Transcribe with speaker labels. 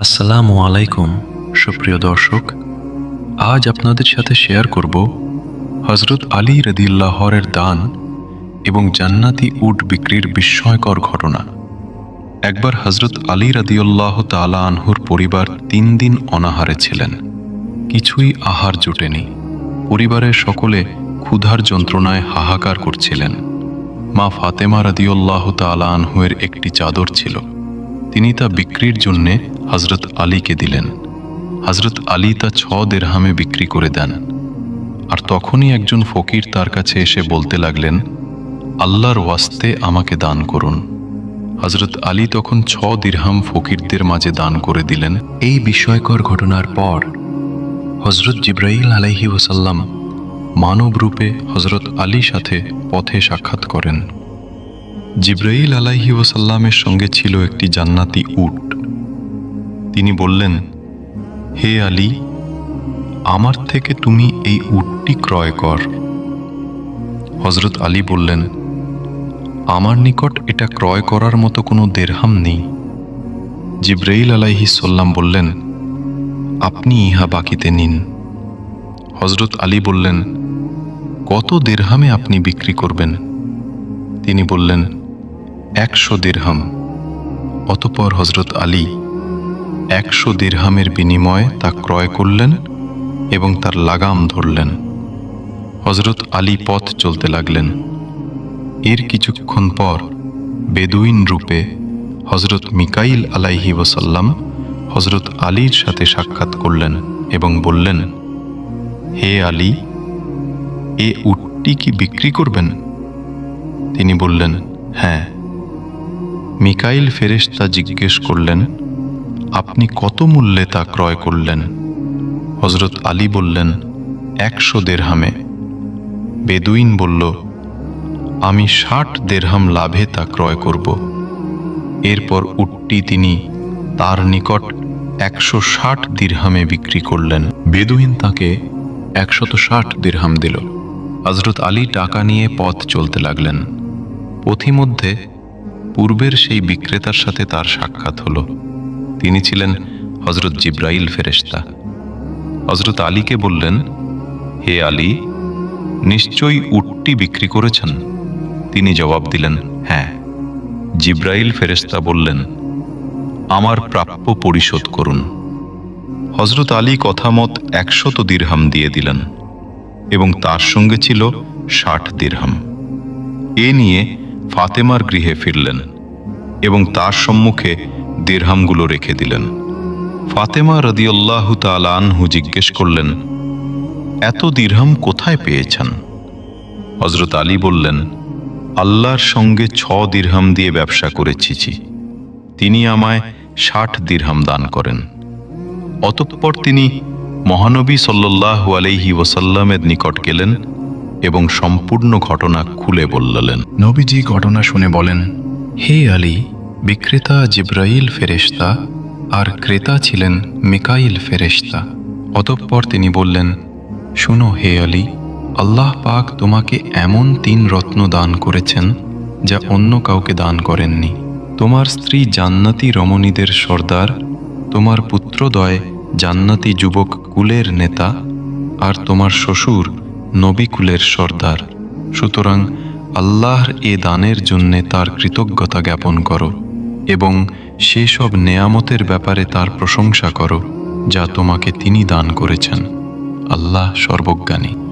Speaker 1: আসসালামু আলাইকুম, সুপ্রিয় দর্শক। আজ আপনাদের সাথে শেয়ার করব হজরত আলী রদিল্লাহরের দান এবং জান্নাতি উট বিক্রির বিস্ময়কর ঘটনা। একবার হজরত আলী রদিউল্লাহ তালা আনহুর পরিবার তিন দিন অনাহারে ছিলেন। কিছুই আহার জোটেনি। পরিবারের সকলে ক্ষুধার যন্ত্রণায় হাহাকার করছিলেন। মা ফাতেমা রদিউল্লাহ তালা আনহুয়ের একটি চাদর ছিল। তিনি তা বিক্রির জন্যে হজরত আলীকে দিলেন। হজরত আলী তা ছ দেরহামে বিক্রি করে দেন। আর তখনই একজন ফকির তার কাছে এসে বলতে লাগলেন, আল্লাহর ওয়াস্তে আমাকে দান করুন। হজরত আলী তখন ছ দিরহাম ফকিরদের মাঝে দান করে দিলেন। এই বিস্ময়কর ঘটনার পর হজরত জিব্রাইল আলাইহি ওসাল্লাম মানব রূপে হজরত আলীর সাথে পথে সাক্ষাৎ করেন। জিব্রাইল আলাইহি ওসাল্লামের সঙ্গে ছিল একটি জান্নাতি উট। তিনি বললেন, হে আলী, আমার থেকে তুমি এই উটটি ক্রয় কর। হজরত আলী বললেন, আমার নিকট এটা ক্রয় করার মতো কোনো দেরহাম নেই। জিব্রাইল আলাইহি সাল্লাম বললেন, আপনি ইহা বাকিতে নিন। হজরত আলী বললেন, কত দেরহামে আপনি বিক্রি করবেন? তিনি বললেন, একশো দিরহাম অতপর হজরত আলী একশো দিরহামের বিনিময়ে তা ক্রয় করলেন এবং তার লাগাম ধরলেন। হজরত আলী পথ চলতে লাগলেন। এর কিছুক্ষণ পর বেদুইন রূপে হজরত মিকাইল আলাইহি ওসাল্লাম হজরত আলীর সাথে সাক্ষাৎ করলেন এবং বললেন, হে আলী, এ উটটি কি বিক্রি করবেন? তিনি বললেন হ্যাঁ। মিকাইল ফেরেশতা জিজ্ঞেস করলেন আপনি কত মূল্যে তা ক্রয় করলেন? হজরত আলী বললেন, একশো দেড়হামে। বেদুইন বলল, আমি ষাট দেড়হাম লাভে তা ক্রয় করব। এরপর উটটি তিনি তার নিকট একশো ষাট দিরহামে বিক্রি করলেন। বেদুইন তাকে একশত ষাট দিরহাম দিল। হজরত আলী টাকা নিয়ে পথ চলতে লাগলেন। পথিমধ্যে পূর্বের সেই বিক্রেতার সাথে তার সাক্ষাৎ হলো। তিনি ছিলেন হজরত জিব্রাইল ফেরেশতা। হজরত আলীকে বললেন, হে আলী, নিশ্চয়ই উটটি বিক্রি করেছেন? তিনি জবাব দিলেন হ্যাঁ। জিব্রাইল ফেরেশতা বললেন, আমার প্রাপ্য পরিশোধ করুন। হজরত আলী কথামত একশত দিরহাম দিয়ে দিলেন এবং তার সঙ্গে ছিল ষাট দিরহাম। এ নিয়ে ফাতেমার গৃহে ফিরলেন এবং তার সম্মুখে দিরহামগুলো রেখে দিলেন। ফাতেমা রদিয়াল্লাহ তালানহু জিজ্ঞেস করলেন, এত দিরহাম কোথায় পেয়েছেন? হজরত আলী বললেন, আল্লাহর সঙ্গে ছ দিরহাম দিয়ে ব্যবসা করেছিছি তিনি আমায় ষাট দিরহাম দান করেন। অতঃপর তিনি মহানবী সাল্লাহ আলাইহি ওসাল্লামের নিকট গেলেন এবং সম্পূর্ণ ঘটনা খুলে বললেন। নবীজি ঘটনা শুনে বলেন, হে আলী বিক্রেতা জিব্রাইল ফেরেশতা আর ক্রেতা ছিলেন মিকাইল ফেরেশতা। অতঃপর তিনি বললেন, শুনো হে আলী, আল্লাহ পাক তোমাকে এমন তিন রত্ন দান করেছেন যা অন্য কাউকে দান করেননি। তোমার স্ত্রী জান্নাতি রমণীদের সর্দার, তোমার পুত্রদয় জান্নাতি যুবক কুলের নেতা, আর তোমার শ্বশুর নবী কুলের সর্দার। সুতরাং আল্লাহর এ দানের জন্যে তার কৃতজ্ঞতা জ্ঞাপন করো। এবং সেসব নেয়ামতের ব্যাপারে তার প্রশংসা করো যা তোমাকে তিনি দান করেছেন। আল্লাহ সর্বজ্ঞানী।